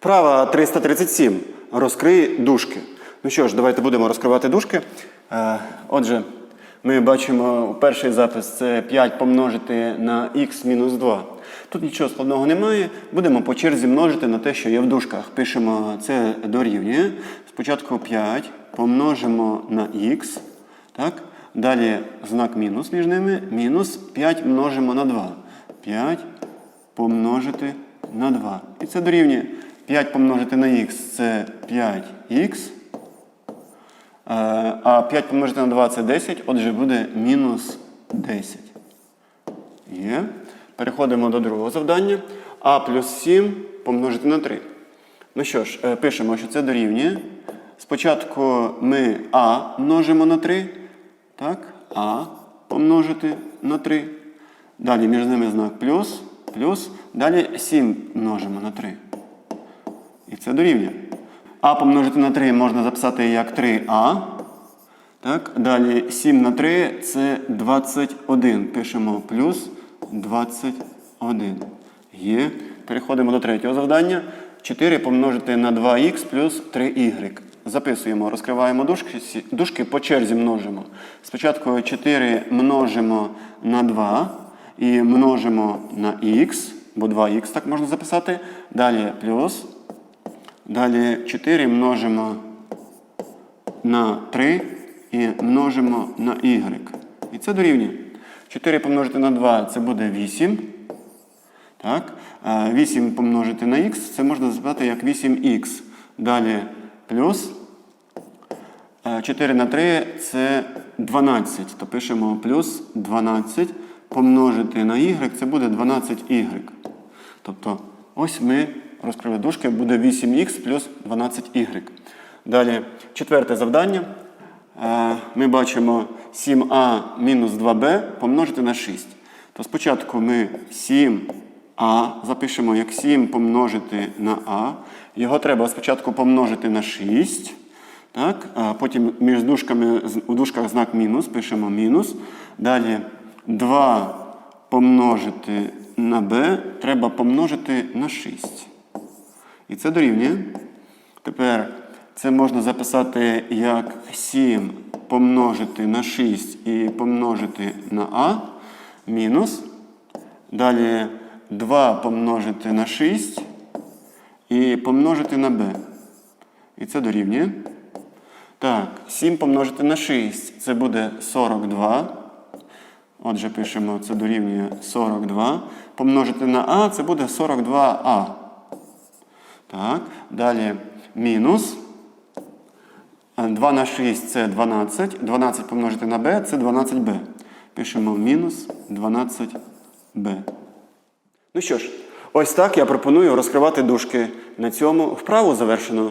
Вправа 337. Розкрий дужки. Ну що ж, давайте будемо розкривати дужки. Е, Отже, ми бачимо перший запис це 5 помножити на х мінус 2. Тут нічого складного немає. Будемо по черзі множити на те, що є в дужках. Пишемо це дорівнює. Спочатку 5 помножимо на х. Так? Далі знак мінус між ними. Мінус 5 множимо на 2. 5 помножити на 2. І це дорівнює 5 помножити на х це 5х. Е, А 5 помножити на 2 це 10, отже буде мінус 10. Є. Переходимо до другого завдання. А плюс 7 помножити на 3. Ну що ж, е, пишемо, що це дорівнює. Спочатку ми А множимо на 3. Так? А помножити на 3. Далі між ними знак плюс, плюс. Далі 7 множимо на 3. І це дорівнює. А помножити на 3 можна записати як 3а. Так? Далі 7 на 3 це 21. Пишемо плюс 21. Є. Переходимо до третього завдання. 4 помножити на 2х плюс 3y. Записуємо, розкриваємо дужки, дужки по черзі множимо. Спочатку 4 множимо на 2 і множимо на х, бо 2х так можна записати. Далі плюс. Далі 4 множимо на 3 і множимо на y. І це дорівнює. 4 помножити на 2 це буде 8. Так? 8 помножити на х це можна записати як 8х. Далі плюс. Е, 4 на 3 це 12. То пишемо плюс 12 помножити на y це буде 12y. Тобто ось ми розкрили дужки, буде 8х плюс 12y. Далі четверте завдання. Е, Ми бачимо 7а мінус 2b помножити на 6. То спочатку ми 7а запишемо як 7 помножити на а. Його треба спочатку помножити на 6. Так? А потім між дужками, у дужках знак мінус, пишемо мінус. Далі 2 помножити на b треба помножити на 6. І це дорівнює. Тепер це можна записати як 7 помножити на 6 і помножити на а мінус. Далі 2 помножити на 6 і помножити на b. І це дорівнює. Так, 7 помножити на 6 це буде 42. Отже, пишемо, це дорівнює 42. Помножити на а це буде 42а. Так, далі мінус. 2 на 6 це 12. 12 помножити на b це 12b. Пишемо мінус 12b. Ну що ж, ось так я пропоную розкривати дужки. На цьому вправу завершено.